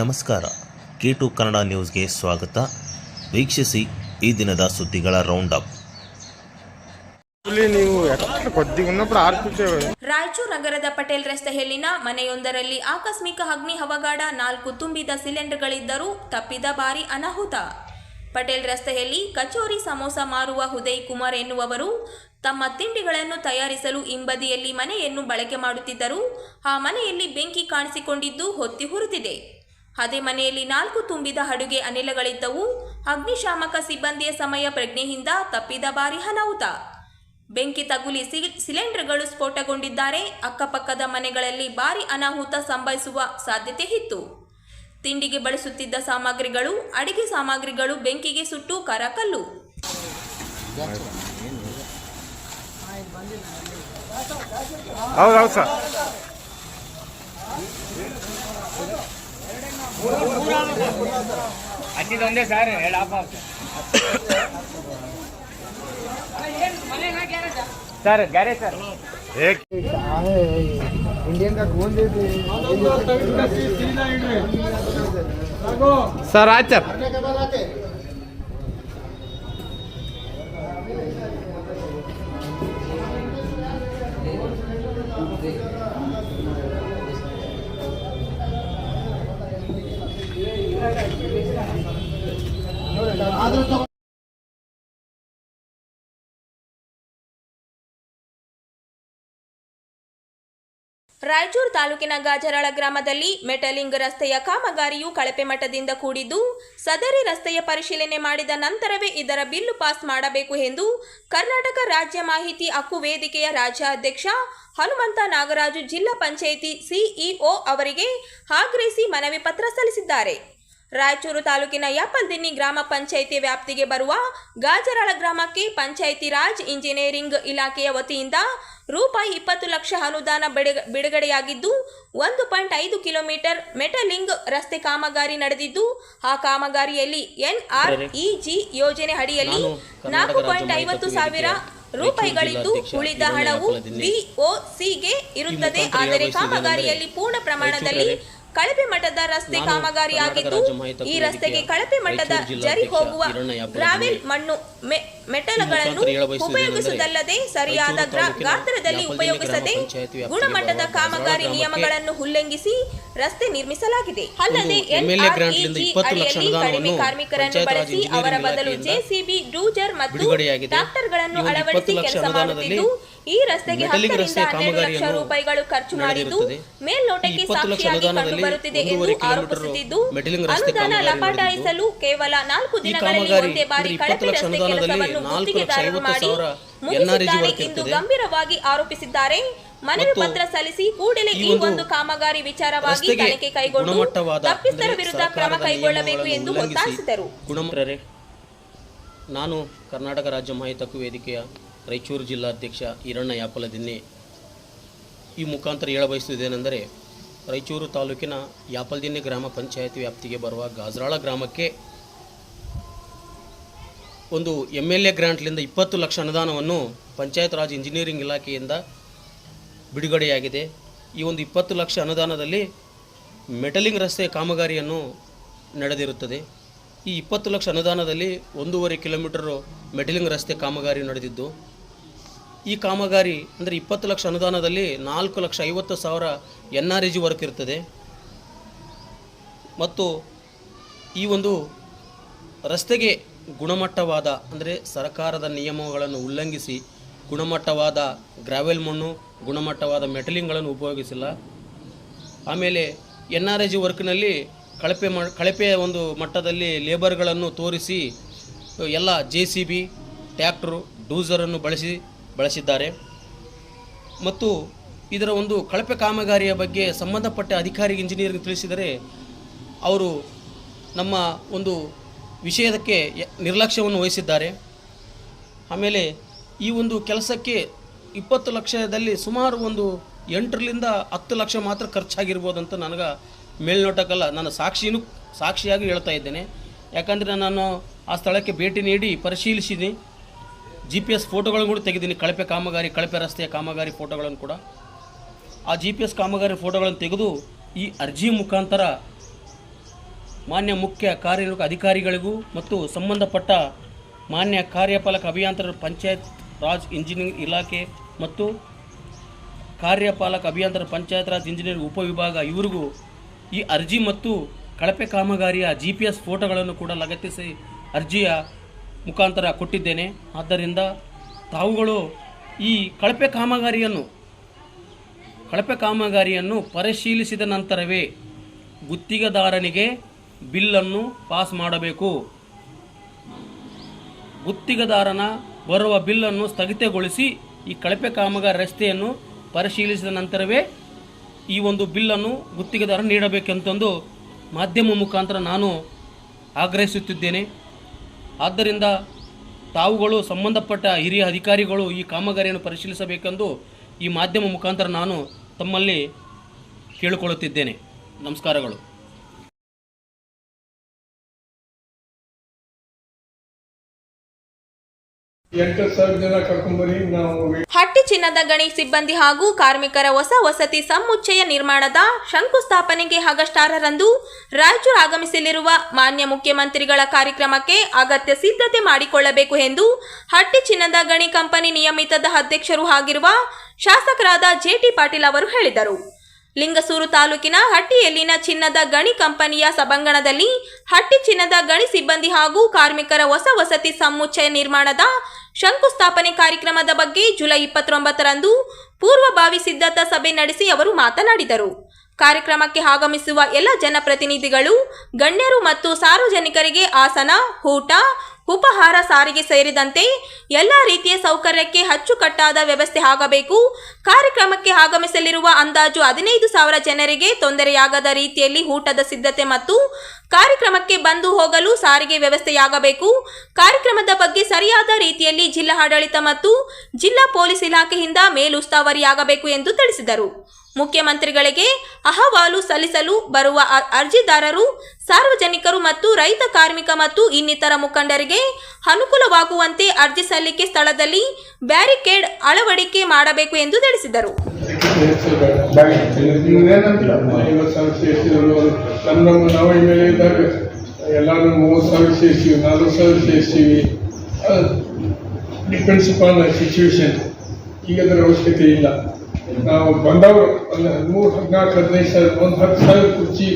ನಮಸ್ಕಾರ. K to Kannada ನ್ಯೂಸ್ಗೆ ಸ್ವಾಗತ. ವೀಕ್ಷಿಸಿ ಈ ದಿನದ ಸುದ್ದಿಗಳ ರೌಂಡ್ ಅಪ್ ರಾಯಚೂರು ನಗರದ ಪಟೇಲ್ ರಸ್ತೆಯಲ್ಲಿನ ಮನೆಯೊಂದರಲ್ಲಿ ಆಕಸ್ಮಿಕ ಅಗ್ನಿ ಹವಗಾಡ ನಾಲ್ಕು ತುಂಬಿದ ಸಿಲಿಂಡರ್ಗಳಿದ್ದರೂ ತಪ್ಪಿದ ಬಾರಿ ಅನಾಹುತ. ಪಟೇಲ್ ರಸ್ತೆಯಲ್ಲಿ ಕಚೋರಿ ಸಮೋಸ ಮಾರುವ ಉದಯ್ ಕುಮಾರ್ ಎನ್ನುವರು ತಮ್ಮ ತಿಂಡಿಗಳನ್ನು ತಯಾರಿಸಲು ಹಿಂಬದಿಯಲ್ಲಿ ಮನೆಯನ್ನು ಬಳಕೆ ಮಾಡುತ್ತಿದ್ದರು. ಆ ಮನೆಯಲ್ಲಿ ಬೆಂಕಿ ಕಾಣಿಸಿಕೊಂಡಿದ್ದು ಹೊತ್ತಿ ಹುರಿದಿದೆ ಅದೇ ಮನೆಯಲ್ಲಿ ನಾಲ್ಕು ತುಂಬಿದ ಅಡುಗೆ ಅನಿಲಗಳಿದ್ದವು. ಅಗ್ನಿಶಾಮಕ ಸಿಬ್ಬಂದಿಯ ಸಮಯ ಪ್ರಜ್ಞೆಯಿಂದ ತಪ್ಪಿದ ಬಾರಿ ಅನಾಹುತ ಬೆಂಕಿ ತಗುಲಿ ಸಿಲಿಂಡರ್ಗಳು ಸ್ಫೋಟಗೊಂಡಿದ್ದಾರೆ. ಅಕ್ಕಪಕ್ಕದ ಮನೆಗಳಲ್ಲಿ ಭಾರಿ ಅನಾಹುತ ಸಂಭವಿಸುವ ಸಾಧ್ಯತೆ ಇತ್ತು. ತಿಂಡಿಗೆ ಬಳಸುತ್ತಿದ್ದ ಸಾಮಗ್ರಿಗಳು, ಅಡಿಗೆ ಸಾಮಗ್ರಿಗಳು ಬೆಂಕಿಗೆ ಸುಟ್ಟು ಕರಕಲ್ಲು. ಸರ್. ಹಚ್ಚಿದೊಂದೇ ಸರ್ ಎರಡು off off sir garage sir ಏಕ್ इंडियन का गोल दे दे ಸರ್ ಆಯ್ತು ರಾಯಚೂರು ತಾಲೂಕಿನ ಗಾಜರಾಳ ಗ್ರಾಮದಲ್ಲಿ ಮೆಟಲಿಂಗ್ ರಸ್ತೆಯ ಕಾಮಗಾರಿಯು ಕಳಪೆ ಮಟ್ಟದಿಂದ ಕೂಡಿದ್ದು, ಸದರಿ ರಸ್ತೆಯ ಪರಿಶೀಲನೆ ಮಾಡಿದ ನಂತರವೇ ಇದರ ಬಿಲ್ಲು ಪಾಸ್ ಮಾಡಬೇಕು ಎಂದು ಕರ್ನಾಟಕ ರಾಜ್ಯ ಮಾಹಿತಿ ಹಕ್ಕು ವೇದಿಕೆಯ ರಾಜ್ಯಾಧ್ಯಕ್ಷ ಹನುಮಂತ ನಾಗರಾಜು ಜಿಲ್ಲಾ ಪಂಚಾಯಿತಿ ಸಿಇಒ ಅವರಿಗೆ ಆಗ್ರಹಿಸಿ ಮನವಿ ಪತ್ರ ಸಲ್ಲಿಸಿದ್ದಾರೆ. ರಾಯಚೂರು ತಾಲೂಕಿನ ಯಾಪಲ್ದಿನ್ನಿ ಗ್ರಾಮ ಪಂಚಾಯಿತಿ ವ್ಯಾಪ್ತಿಗೆ ಬರುವ ಗಾಜರಾಳ ಗ್ರಾಮಕ್ಕೆ ಪಂಚಾಯಿತಿ ರಾಜ್ ಇಂಜಿನಿಯರಿಂಗ್ ಇಲಾಖೆಯ ವತಿಯಿಂದ ರೂಪಾಯಿ ಇಪ್ಪತ್ತು ಲಕ್ಷ ಅನುದಾನ ಬಿಡುಗ- ಬಿಡುಗಡೆಯಾಗಿದ್ದು ಒಂದು ಪಾಯಿಂಟ್ ಐದು ಕಿಲೋಮೀಟರ್ ಮೆಟಲಿಂಗ್ ರಸ್ತೆ ಕಾಮಗಾರಿ ನಡೆದಿದ್ದು ಆ ಕಾಮಗಾರಿಯಲ್ಲಿ ಎನ್ಆರ್ಇಜಿ ಯೋಜನೆ ಅಡಿಯಲ್ಲಿ ನಾಲ್ಕು ಪಾಯಿಂಟ್ ಐವತ್ತು ಸಾವಿರ ರೂಪಾಯಿಗಳಿದ್ದು ಉಳಿದ ಹಣವು ಬಿಒಸಿಗೆ ಇರುತ್ತದೆ. ಆದರೆ ಕಾಮಗಾರಿಯಲ್ಲಿ ಪೂರ್ಣ ಪ್ರಮಾಣದಲ್ಲಿ ಕಳಪೆ ಮಟ್ಟದ ರಸ್ತೆ ಕಾಮಗಾರಿ ಆಗಿದ್ದು ಈ ರಸ್ತೆಗೆ ಕಳಪೆ ಮಟ್ಟದ ಜರಿ ಹೋಗುವ ಗ್ರಾವೆಲ್ ಮಣ್ಣು ಮೆ- ಮೆಟಲ್ಗಳನ್ನು ಉಪಯೋಗಿಸುವುದಲ್ಲದೆ ಸರಿಯಾದ ಗಾತ್ರದಲ್ಲಿ ಉಪಯೋಗಿಸದೆ ಗುಣಮಟ್ಟದ ಕಾಮಗಾರಿ ನಿಯಮಗಳನ್ನು ಉಲ್ಲಂಘಿಸಿ ರಸ್ತೆ ನಿರ್ಮಿಸಲಾಗಿದೆ. ಅಲ್ಲದೆ MLA ಗ್ರಾಂಟ್ನಿಂದ NREG 20 ಲಕ್ಷ ಅಡಿಯಲ್ಲಿ ಕಡಿಮೆ ಕಾರ್ಮಿಕರನ್ನು ಬಳಸಿ ಅವರ ಬದಲು ಜೆಸಿಬಿ ಡೂಜರ್ ಮತ್ತು. ಟ್ರಾಕ್ಟರ್ಗಳನ್ನು ಅಳವಡಿಸಿ ಕೆಲಸ ಮಾಡುತ್ತಿದ್ದು ಈ ರಸ್ತೆಗೆ ಹತ್ತರಿಂದ ಹನ್ನೆರಡು ಲಕ್ಷ ರೂಪಾಯಿಗಳು ಖರ್ಚು ಮಾಡಿದ್ದು ಮೇಲ್ನೋಟಕ್ಕೆ ಈ 20 ಲಕ್ಷ ಸಾಕ್ಷಿಯಾಗಿ ಅನುದಾನದಲ್ಲಿ ಕಂಡುಬರುತ್ತಿದೆ ಎಂದು ಆರೋಪಿಸುತ್ತಿದ್ದು ಅನುದಾನ ಲಪಾಟಾಯಿಸಲು ಕೇವಲ ನಾಲ್ಕು ದಿನಗಳಲ್ಲಿ ಒಂದೇ ಬಾರಿ ಕಳಪೆ ರಸ್ತೆ ಕೆಲಸವನ್ನು ಗುತ್ತಿಗೆದಾರರು ಐವತ್ತು ಮಾಡಿ ಸಾವಿರ ಮುಗಿಸಿದ್ದಾರೆ ಎಂದು ಗಂಭೀರವಾಗಿ ಆರೋಪಿಸಿದ್ದಾರೆ. ಮನವಿ ಪತ್ರ ಸಲ್ಲಿಸಿ ಕೂಡಲೇ ಈ ಒಂದು ಕಾಮಗಾರಿ ವಿಚಾರವಾಗಿ ತನಿಖೆ ಕೈಗೊಂಡು ತಪ್ಪಿತರ ವಿರುದ್ಧ ಕ್ರಮ ಕೈಗೊಳ್ಳಬೇಕು ಎಂದು ಒತ್ತಾಯಿಸಿದರು. ನಾನು ಕರ್ನಾಟಕ ರಾಜ್ಯ ಮಾಹಿತಿ ಹಕ್ಕು ವೇದಿಕೆಯ ರಾಯಚೂರು ಜಿಲ್ಲಾಧ್ಯಕ್ಷ ಈರಣ್ಣ ಯಾಪಲದಿನ್ನೆ ಈ ಮುಖಾಂತರ ಹೇಳಬಯಸುವುದೇನೆಂದರೆ ರಾಯಚೂರು ತಾಲೂಕಿನ ಯಾಪಲ್ದಿನ್ನಿ ಗ್ರಾಮ ಪಂಚಾಯತ್ ವ್ಯಾಪ್ತಿಗೆ ಬರುವ ಗಾಜ್ರಾಳ ಗ್ರಾಮಕ್ಕೆ ಒಂದು ಎಂ ಎಲ್ ಎ ಗ್ರ್ಯಾಂಟ್ಲಿಂದ ಇಪ್ಪತ್ತು ಲಕ್ಷ ಅನುದಾನವನ್ನು ಪಂಚಾಯತ್ ರಾಜ್ ಇಂಜಿನಿಯರಿಂಗ್ ಇಲಾಖೆಯಿಂದ ಬಿಡುಗಡೆಯಾಗಿದೆ. ಈ ಒಂದು ಇಪ್ಪತ್ತು ಲಕ್ಷ ಅನುದಾನದಲ್ಲಿ ಮೆಟಲಿಂಗ್ ರಸ್ತೆ ಕಾಮಗಾರಿಯನ್ನು ನಡೆದಿರುತ್ತದೆ. ಈ ಇಪ್ಪತ್ತು ಲಕ್ಷ ಅನುದಾನದಲ್ಲಿ ಒಂದೂವರೆ ಕಿಲೋಮೀಟರು ಮೆಟಲಿಂಗ್ ರಸ್ತೆ ಕಾಮಗಾರಿ ನಡೆದಿದ್ದು, ಈ ಕಾಮಗಾರಿ ಅಂದರೆ ಇಪ್ಪತ್ತು ಲಕ್ಷ ಅನುದಾನದಲ್ಲಿ ನಾಲ್ಕು ಲಕ್ಷ ಐವತ್ತು ಸಾವಿರ N R E G work ಇರ್ತದೆ. ಮತ್ತು ಈ ಒಂದು ರಸ್ತೆಗೆ ಗುಣಮಟ್ಟವಾದ, ಅಂದರೆ ಸರ್ಕಾರದ ನಿಯಮಗಳನ್ನು ಉಲ್ಲಂಘಿಸಿ ಗುಣಮಟ್ಟವಾದ ಗ್ರಾವೆಲ್ ಮಣ್ಣು, ಗುಣಮಟ್ಟವಾದ ಮೆಟಲಿಂಗ್ಗಳನ್ನು ಉಪಯೋಗಿಸಿಲ್ಲ. ಆಮೇಲೆ ಎನ್ ಆರ್ ಐ ಜಿ ವರ್ಕ್ನಲ್ಲಿ ಕಳಪೆ ಮ ಕಳಪೆಯ ಒಂದು ಮಟ್ಟದಲ್ಲಿ ಲೇಬರ್ಗಳನ್ನು ತೋರಿಸಿ, ಎಲ್ಲ ಜೆ ಸಿ ಬಿ, ಟ್ಯಾಕ್ಟ್ರು, ಡೂಸರನ್ನು ಬಳಸಿ, ಬಳಸಿದ್ದಾರೆ. ಮತ್ತು ಇದರ ಒಂದು ಕಳಪೆ ಕಾಮಗಾರಿಯ ಬಗ್ಗೆ ಸಂಬಂಧಪಟ್ಟ ಅಧಿಕಾರಿ, ಇಂಜಿನಿಯರ್ಗೆ ತಿಳಿಸಿದರೆ, ಅವರು ನಮ್ಮ ಒಂದು ವಿಷಯದಕ್ಕೆ ಯ- ನಿರ್ಲಕ್ಷ್ಯವನ್ನು ವಹಿಸಿದ್ದಾರೆ. ಆಮೇಲೆ ಈ ಒಂದು ಕೆಲಸಕ್ಕೆ ಇಪ್ಪತ್ತು ಲಕ್ಷದಲ್ಲಿ ಸುಮಾರು ಒಂದು ಎಂಟರಿಂದ ಹತ್ತು ಲಕ್ಷ ಮಾತ್ರ ಖರ್ಚಾಗಿರ್ಬೋದಂತ ನನಗೆ ಮೇಲ್ನೋಟಕ್ಕಲ್ಲ ನಾನು ಸಾಕ್ಷಿನೂ ಸಾಕ್ಷಿಯಾಗಿ ಹೇಳ್ತಾ ಇದ್ದೇನೆ. ಯಾಕಂದರೆ ನಾನು ಆ ಸ್ಥಳಕ್ಕೆ ಭೇಟಿ ನೀಡಿ ಪರಿಶೀಲಿಸಿದ್ದೀನಿ ಜಿ ಪಿ ಎಸ್ ಫೋಟೋಗಳನ್ನು ಕೂಡ ತೆಗೆದೀನಿ ಕಳಪೆ ಕಾಮಗಾರಿ, ಕಳಪೆ ರಸ್ತೆಯ ಕಾಮಗಾರಿ ಫೋಟೋಗಳನ್ನು ಕೂಡ. ಆ ಜಿ ಪಿ ಎಸ್ ಕಾಮಗಾರಿ ಫೋಟೋಗಳನ್ನು ತೆಗೆದು ಈ ಅರ್ಜಿ ಮುಖಾಂತರ ಮಾನ್ಯ ಮುಖ್ಯ ಕಾರ್ಯನಿರ್ವಾಹಕ ಅಧಿಕಾರಿಗಳಿಗೂ ಮತ್ತು ಸಂಬಂಧಪಟ್ಟ ಮಾನ್ಯ ಕಾರ್ಯಪಾಲಕ ಅಭಿಯಂತರ ಪಂಚಾಯತ್ ರಾಜ್ ಇಂಜಿನಿಯರಿಂಗ್ ಇಲಾಖೆ ಮತ್ತು ಕಾರ್ಯಪಾಲಕ ಅಭಿಯಂತರ ಪಂಚಾಯತ್ ರಾಜ್ ಇಂಜಿನಿಯರಿಂಗ್ ಉಪವಿಭಾಗ ಇವರಿಗೂ ಈ ಅರ್ಜಿ ಮತ್ತು ಕಳಪೆ ಕಾಮಗಾರಿಯ ಜಿ ಪಿ ಎಸ್ ಫೋಟೋಗಳನ್ನು ಕೂಡ ಲಗತ್ತಿಸಿ ಅರ್ಜಿಯ ಮುಖಾಂತರ ಕೊಟ್ಟಿದ್ದೇನೆ. ಆದ್ದರಿಂದ ತಾವುಗಳು ಈ ಕಳಪೆ ಕಾಮಗಾರಿಯನ್ನು ಕಳಪೆ ಕಾಮಗಾರಿಯನ್ನು ಪರಿಶೀಲಿಸಿದ ನಂತರವೇ ಗುತ್ತಿಗೆದಾರನಿಗೆ ಬಿಲ್ಲನ್ನು ಪಾಸ್ ಮಾಡಬೇಕು. ಗುತ್ತಿಗೆದಾರನ ಬರುವ ಬಿಲ್ಲನ್ನು ಸ್ಥಗಿತಗೊಳಿಸಿ ಈ ಕಳಪೆ ಕಾಮಗಾರಿ ರಸ್ತೆಯನ್ನು ಪರಿಶೀಲಿಸಿದ ನಂತರವೇ ಈ ಒಂದು ಬಿಲ್ಲನ್ನು ಗುತ್ತಿಗೆದಾರ ನೀಡಬೇಕೆಂತಂದು ಮಾಧ್ಯಮ ಮುಖಾಂತರ ನಾನು ಆಗ್ರಹಿಸುತ್ತಿದ್ದೇನೆ. ಆದ್ದರಿಂದ ತಾವುಗಳು ಸಂಬಂಧಪಟ್ಟ ಹಿರಿಯ ಅಧಿಕಾರಿಗಳು ಈ ಕಾಮಗಾರಿಯನ್ನು ಪರಿಶೀಲಿಸಬೇಕೆಂದು ಈ ಮಾಧ್ಯಮ ಮುಖಾಂತರ ನಾನು ತಮ್ಮಲ್ಲಿ ಕೇಳಿಕೊಳ್ಳುತ್ತಿದ್ದೇನೆ. ನಮಸ್ಕಾರಗಳು. ಹಟ್ಟಿ ಚಿನ್ನದ ಗಣಿ ಸಿಬ್ಬಂದಿ ಹಾಗೂ ಕಾರ್ಮಿಕರ ಹೊಸ ವಸತಿ ಸಮುಚ್ಚಯ ನಿರ್ಮಾಣದ ಶಂಕುಸ್ಥಾಪನೆಗೆ ಆಗಸ್ಟ್ ಆರರಂದು ರಾಯಚೂರು ಆಗಮಿಸಲಿರುವ ಮಾನ್ಯ ಮುಖ್ಯಮಂತ್ರಿಗಳ ಕಾರ್ಯಕ್ರಮಕ್ಕೆ ಅಗತ್ಯ ಸಿದ್ಧತೆ ಮಾಡಿಕೊಳ್ಳಬೇಕು ಎಂದು ಹಟ್ಟಿ ಚಿನ್ನದ ಗಣಿ ಕಂಪನಿ ನಿಯಮಿತದ ಅಧ್ಯಕ್ಷರು ಆಗಿರುವ ಶಾಸಕರಾದ ಜೆಟಿ ಪಾಟೀಲ್ ಅವರು ಹೇಳಿದರು. ಲಿಂಗಸೂರು ತಾಲೂಕಿನ ಹಟ್ಟಿಯಲ್ಲಿನ ಚಿನ್ನದ ಗಣಿ ಕಂಪನಿಯ ಸಭಾಂಗಣದಲ್ಲಿ ಹಟ್ಟಿ ಚಿನ್ನದ ಗಣಿ ಸಿಬ್ಬಂದಿ ಹಾಗೂ ಕಾರ್ಮಿಕರ ಹೊಸ ವಸತಿ ಸಮುಚ್ಚಯ ನಿರ್ಮಾಣದ ಶಂಕುಸ್ಥಾಪನೆ ಕಾರ್ಯಕ್ರಮದ ಬಗ್ಗೆ ಜುಲೈ ಇಪ್ಪತ್ತೊಂಬತ್ತರಂದು ಪೂರ್ವಭಾವಿ ಸಿದ್ಧತಾ ಸಭೆ ನಡೆಸಿ ಅವರು ಮಾತನಾಡಿದರು. ಕಾರ್ಯಕ್ರಮಕ್ಕೆ ಆಗಮಿಸುವ ಎಲ್ಲ ಜನಪ್ರತಿನಿಧಿಗಳು, ಗಣ್ಯರು ಮತ್ತು ಸಾರ್ವಜನಿಕರಿಗೆ ಆಸನ, ಊಟ ಉಪಹಾರ ಸಾರಿಗೆ ಸೇರಿದಂತೆ ಎಲ್ಲ ರೀತಿಯ ಸೌಕರ್ಯಕ್ಕೆ ಅಚ್ಚುಕಟ್ಟಾದ ವ್ಯವಸ್ಥೆ ಆಗಬೇಕು. ಕಾರ್ಯಕ್ರಮಕ್ಕೆ ಆಗಮಿಸಲಿರುವ ಅಂದಾಜು ಹದಿನೈದು ಸಾವಿರ ಜನರಿಗೆ ತೊಂದರೆಯಾಗದ ರೀತಿಯಲ್ಲಿ ಊಟದ ಸಿದ್ಧತೆ ಮತ್ತು ಕಾರ್ಯಕ್ರಮಕ್ಕೆ ಬಂದು ಹೋಗಲು ಸಾರಿಗೆ ವ್ಯವಸ್ಥೆಯಾಗಬೇಕು. ಕಾರ್ಯಕ್ರಮದ ಬಗ್ಗೆ ಸರಿಯಾದ ರೀತಿಯಲ್ಲಿ ಜಿಲ್ಲಾ ಆಡಳಿತ ಮತ್ತು ಜಿಲ್ಲಾ ಪೊಲೀಸ್ ಇಲಾಖೆಯಿಂದ ಮೇಲುಸ್ತಾವರಿಯಾಗಬೇಕು ಎಂದು ತಿಳಿಸಿದರು. ಮುಖ್ಯಮಂತ್ರಿಗಳಿಗೆ ಅಹವಾಲು ಸಲ್ಲಿಸಲು ಬರುವ ಅರ್ಜಿದಾರರು, ಸಾರ್ವಜನಿಕರು ಮತ್ತು ರೈತ ಕಾರ್ಮಿಕ ಮತ್ತು ಇನ್ನಿತರ ಮುಖಂಡರಿಗೆ ಅನುಕೂಲವಾಗುವಂತೆ ಅರ್ಜಿ ಸಲ್ಲಿಕೆ ಸ್ಥಳದಲ್ಲಿ ಬ್ಯಾರಿಕೇಡ್ ಅಳವಡಿಕೆ ಮಾಡಬೇಕು ಎಂದು ತಿಳಿಸಿದರು. ಈಗ ಅದರ ಅವಶ್ಯಕತೆ ಇಲ್ಲ. ನಾವು ಬಂದವರು ಒಂದು ಹದಿಮೂರು ಹದಿನಾಲ್ಕು, ಹದಿನೈದು ಸಾವಿರ, ಒಂದು ಹತ್ತು ಸಾವಿರ ಕುರ್ಚಿ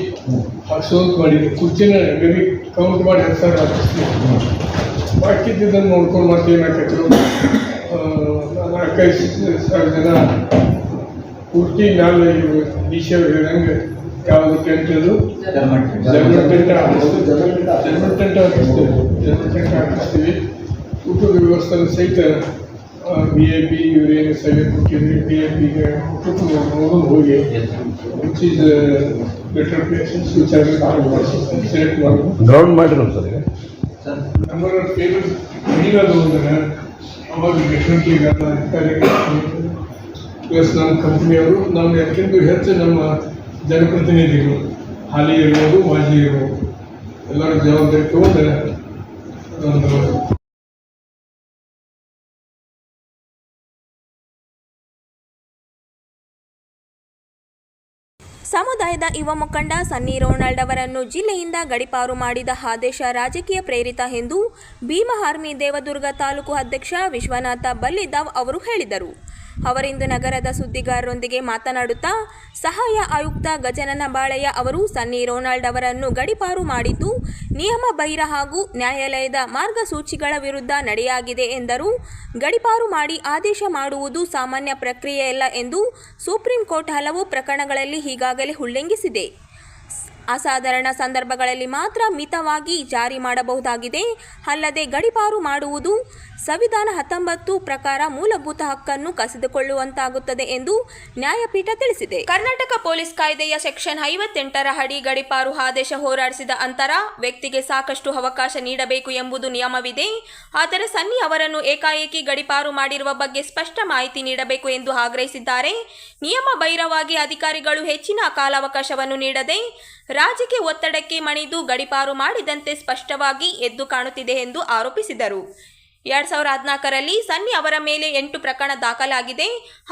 ಸೋಲ್ ಮಾಡಿದ್ವಿ ಕುರ್ಚಿನ ಗರಿ ಕೌಂಟ್ ಮಾಡಿ ಹತ್ತು ಸಾವಿರ ಹಾಕಿಸ್ತೀವಿ. ಬಾಕಿದ್ದನ್ನು ನೋಡ್ಕೊಂಡು ಮತ್ತೆ ಏನಾಗ್ತಿದ್ರು ನಾಲ್ಕೈದು ಸಾವಿರ ಜನ ಕುರ್ಚಿ ಮ್ಯಾಲೆ ಡಿಶ್ ಹೇಳಂಗೆ ಯಾವುದು ಟೆಂಟ್ ಅದು? ಜರ್ಮನ್ ಟೆಂಟ್ ಹಾಕಿಸ್ತೀವಿ. ಜರ್ಮನ್ ಟೆಂಟ್ ಹಾಕಿಸ್ತೀವಿ. ಜರ್ಮನ್ ಟೆಂಟ್ ಹಾಕಿಸ್ತೀವಿ. ಊಟದ ವ್ಯವಸ್ಥೆ ಸಹಿತ ಬಿ ಎ ಪಿ ಇವರೇನು ಸೆಲೆಕ್ಟ್ ಕೊಟ್ಟಿದ್ರಿ ಬಿ ಎ ಪಿಗೆ ನೋಡೋದು ಹೋಗಿ which is better places which are select ಮಾಡೋದು ಗ್ರೌಂಡ್ ಮಾಡಿರೋ ಸರ್ ಈಗ ನಂಬರ್ ಆಫ್ ಟೇಬಲ್ಸ್ ನೀರದು ಅಂದ್ರೆ ಅವಾಗ ಡೆಫಿನೆಟ್ಲಿ ಪ್ಲಸ್ ನಮ್ಮ ಕಂಪ್ನಿಯವರು ನಮ್ಮ ಯಾಕೆಂದು ಹೆಚ್ಚು ನಮ್ಮ ಜನಪ್ರತಿನಿಧಿಗಳು ಹಾಲಿ ಇರ್ಬೋದು ಮಾಜಿ ಇರ್ಬೋದು ಎಲ್ಲರ ಜವಾಬ್ದಾರಿ ತಗೊಂಡ್ರೆ ಒಂದು ಸಮುದಾಯದ ಯುವ ಮುಖಂಡ ಸನ್ನಿ ರೊನಾಲ್ಡ್ ಅವರನ್ನು ಜಿಲ್ಲೆಯಿಂದ ಗಡಿಪಾರು ಮಾಡಿದ ಆದೇಶ ರಾಜಕೀಯ ಪ್ರೇರಿತ ಎಂದು ಭೀಮಹಾರ್ಮಿ ದೇವದುರ್ಗ ತಾಲೂಕು ಅಧ್ಯಕ್ಷ ವಿಶ್ವನಾಥ ಬಲ್ಲಿದಾವ್ ಅವರು ಹೇಳಿದರು. ಅವರಿಂದು ನಗರದ ಸುದ್ದಿಗಾರರೊಂದಿಗೆ ಮಾತನಾಡುತ್ತಾ ಸಹಾಯ ಆಯುಕ್ತ ಗಜನನ ಬಾಳೆಯ ಅವರು ಸನ್ನಿ ರೊನಾಲ್ಡ್ ಅವರನ್ನು ಗಡಿಪಾರು ಮಾಡಿದ್ದು, ನಿಯಮ ಬಹಿರ ಹಾಗೂ ನ್ಯಾಯಾಲಯದ ಮಾರ್ಗಸೂಚಿಗಳ ವಿರುದ್ಧ ನಡೆಯಾಗಿದೆ ಎಂದರು. ಗಡಿಪಾರು ಮಾಡಿ ಆದೇಶ ಮಾಡುವುದು ಸಾಮಾನ್ಯ ಪ್ರಕ್ರಿಯೆಯಲ್ಲ ಎಂದು ಸುಪ್ರೀಂ ಕೋರ್ಟ್ ಹಲವು ಪ್ರಕರಣಗಳಲ್ಲಿ ಈಗಾಗಲೇ ಉಲ್ಲಂಘಿಸಿದೆ. ಅಸಾಧಾರಣ ಸಂದರ್ಭಗಳಲ್ಲಿ ಮಾತ್ರ ಮಿತವಾಗಿ ಜಾರಿ ಮಾಡಬಹುದಾಗಿದೆ. ಅಲ್ಲದೆ ಗಡಿಪಾರು ಮಾಡುವುದು ಸಂವಿಧಾನ ಹತ್ತೊಂಬತ್ತು ಪ್ರಕಾರ ಮೂಲಭೂತ ಹಕ್ಕನ್ನು ಕಸಿದುಕೊಳ್ಳುವಂತಾಗುತ್ತದೆ ಎಂದು ನ್ಯಾಯಪೀಠ ತಿಳಿಸಿದೆ. ಕರ್ನಾಟಕ ಪೊಲೀಸ್ ಕಾಯ್ದೆಯ ಸೆಕ್ಷನ್ ಐವತ್ತೆಂಟರ ಅಡಿ ಗಡಿಪಾರು ಆದೇಶ ಹೋರಾಡಿಸಿದ ಅಂತರ ವ್ಯಕ್ತಿಗೆ ಸಾಕಷ್ಟು ಅವಕಾಶ ನೀಡಬೇಕು ಎಂಬುದು ನಿಯಮವಿದೆ. ಆದರೆ ಸನ್ನಿ ಅವರನ್ನು ಏಕಾಏಕಿ ಗಡಿಪಾರು ಮಾಡಿರುವ ಬಗ್ಗೆ ಸ್ಪಷ್ಟ ಮಾಹಿತಿ ನೀಡಬೇಕು ಎಂದು ಆಗ್ರಹಿಸಿದ್ದಾರೆ. ನಿಯಮ ಬೈರವಾಗಿ ಅಧಿಕಾರಿಗಳು ಹೆಚ್ಚಿನ ಕಾಲಾವಕಾಶವನ್ನು ನೀಡದೆ ರಾಜಕೀಯ ಒತ್ತಡಕ್ಕೆ ಮಣಿದು ಗಡಿಪಾರು ಮಾಡಿದಂತೆ ಸ್ಪಷ್ಟವಾಗಿ ಎದ್ದು ಕಾಣುತ್ತಿದೆ ಎಂದು ಆರೋಪಿಸಿದರು. ಎರಡ್ ಸಾವಿರದ ಹದಿನಾಲ್ಕರಲ್ಲಿ ಸನ್ನಿ ಅವರ ಮೇಲೆ ಎಂಟು ಪ್ರಕರಣ ದಾಖಲಾಗಿದೆ.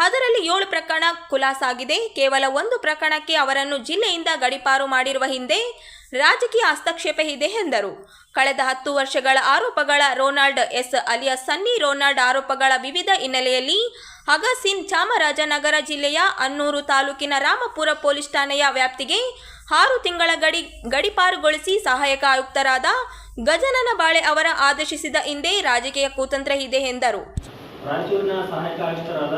ಅದರಲ್ಲಿ ಏಳು ಪ್ರಕರಣ ಖುಲಾಸಾಗಿದೆ. ಕೇವಲ ಒಂದು ಪ್ರಕರಣಕ್ಕೆ ಅವರನ್ನು ಜಿಲ್ಲೆಯಿಂದ ಗಡಿಪಾರು ಮಾಡಿರುವ ಹಿಂದೆ ರಾಜಕೀಯ ಹಸ್ತಕ್ಷೇಪ ಇದೆ ಎಂದರು. ಕಳೆದ ಹತ್ತು ವರ್ಷಗಳ ಆರೋಪಗಳ Ronald S alias Sunny Ronald ಆರೋಪಗಳ ವಿವಿಧ ಹಿನ್ನೆಲೆಯಲ್ಲಿ ಅಗಸಿನ್ ಚಾಮರಾಜನಗರ ಜಿಲ್ಲೆಯ ಅನ್ನೂರು ತಾಲೂಕಿನ ರಾಮಪುರ ಪೊಲೀಸ್ ಠಾಣೆಯ ವ್ಯಾಪ್ತಿಗೆ ಆರು ತಿಂಗಳ ಗಡಿ ಗಡಿಪಾರುಗೊಳಿಸಿ ಸಹಾಯಕ ಆಯುಕ್ತರಾದ ಗಜನನ ಬಾಳೆ ಅವರ ಆದೇಶಿಸಿದ ಹಿಂದೆ ರಾಜಕೀಯ ಕುತಂತ್ರ ಇದೆ ಎಂದರು. ರಾಯಚೂರಿನ ಸಹಾಯಕ ಆಯುಕ್ತರಾದ